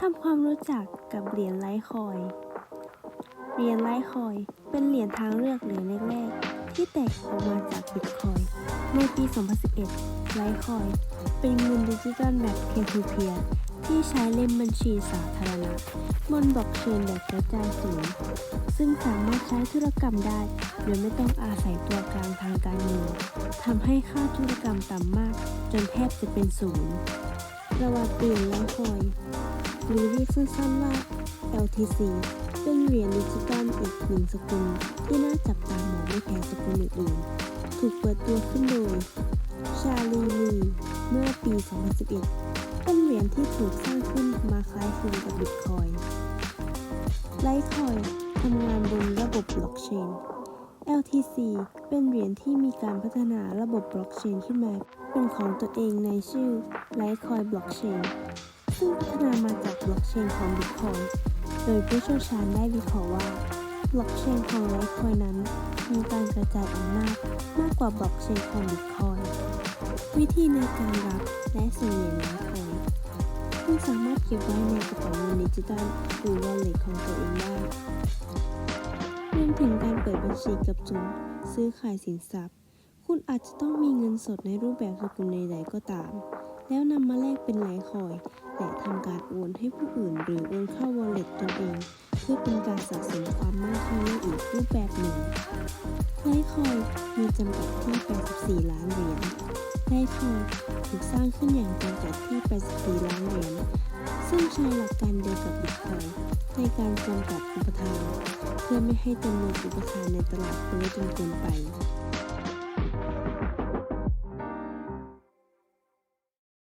ทำความรู้จักกับเหรียญไลท์คอย เหรียญไลท์คอยเป็นเหรียญทางเลือกเหรียญแรกๆ ที่แตกออกมาจากบิตคอย ในปี 2011 ไลท์คอยเป็นเงินดิจิทัลแบบ peer-to-peer ที่ใช้เล่นบัญชีสาธารณะบนบล็อกเชนแบบกระจายสูง ซึ่งสามารถใช้ธุรกรรมได้ โดยไม่ต้องอาศัยตัวกลางทางการเงินทำให้ค่าธุรกรรมต่ำมาก จนแทบจะเป็นศูนย์ระหว่างเหรียญไลท์คอย หรือเรียกสั้นๆว่า LTC เป็นเหรียญดิจิตอลอีกหนึ่งสกุลที่น่าจับตามองไม่แพ้สกุลอื่นๆถูกเปิดตัวขึ้นโดย ชาลีลี เมื่อปี 2011 เป็นเหรียญที่ถูกสร้างขึ้นมาคล้ายคลึงกับบิตคอยน์ไลท์คอยทำงานบนระบบบล็อกเชน LTC เป็นเหรียญที่มีการพัฒนาระบบบล็อกเชนขึ้นมา เป็นของตัวเองในชื่อ Litecoin Blockchain ซึ่งพัฒนามาจากบล็อกเชนของ Bitcoin โดยผู้เชี่ยวชาญได้วิเคราะห์ว่าบล็อกเชนของ Litecoin นั้นมีการกระจายอำนาจมากกว่าบล็อกเชนของ Bitcoin วิธีในการรับและส่งเหรียญ Litecoin คุณสามารถเก็บไว้ในกระเป๋าเงินดิจิตอลหรือ wallet ของตัวเองได้รวมถึงการเปิดบัญชีกับศูนซื้อขายสินทรัพย์ คุณอาจจะต้องมีเงินสดในรูปแบบสกุลใดๆก็ตาม แล้วนำมาแลกเป็นไลท์คอยและทำการโอนให้ผู้อื่นหรือโอนเข้า wallet ตนเอง เพื่อเป็นการสะสมความมั่งคั่งในอีกรูปแบบหนึ่งไลท์คอยมีจำกัดที่ 84 ล้านเหรียญไลท์คอยถูกสร้างขึ้นอย่างจำกัดที่ 84 ล้านเหรียญซึ่งใช้หลักการเดียวกับบิตคอยในการจำกัดอุปทาน เพื่อไม่ให้จำนวนอุปทานในตลาดเฟ้อจนเกินไป